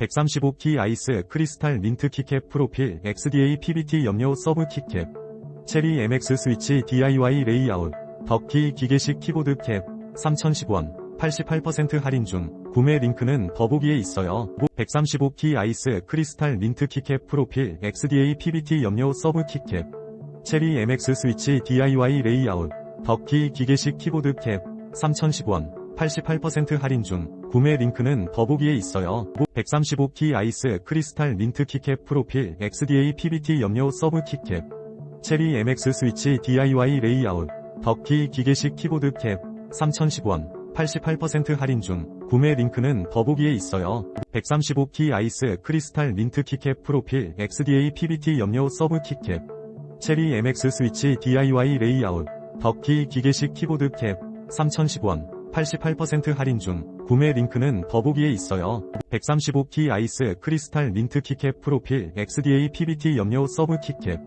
135키 아이스 크리스탈 민트 키캡 프로필 XDA PBT 염료 서브 키캡. 체리 MX 스위치 DIY 레이아웃. 덕키 기계식 키보드 캡. 3,010원. 88% 할인 중. 구매 링크는 더보기에 있어요. 135키 아이스 크리스탈 민트 키캡 프로필 XDA PBT 염료 서브 키캡. 체리 MX 스위치 DIY 레이아웃. 덕키 기계식 키보드 캡. 3,010원 88% 할인 중 구매 링크는 더보기에 있어요. 135키 아이스 크리스탈 민트 키캡 프로필 XDA PBT 염료 서브 키캡 체리 MX 스위치 DIY 레이아웃 덕키 기계식 키보드 캡 3,010원 88% 할인 중 구매 링크는 더보기에 있어요. 135키 아이스 크리스탈 민트 키캡 프로필 XDA PBT 염료 서브 키캡 체리 MX 스위치 DIY 레이아웃 덕키 기계식 키보드 캡 3,010원 88% 할인 중 구매 링크는 더보기에 있어요. 135키 아이스 크리스탈 민트 키캡 프로필 XDA PBT 염료 서브 키캡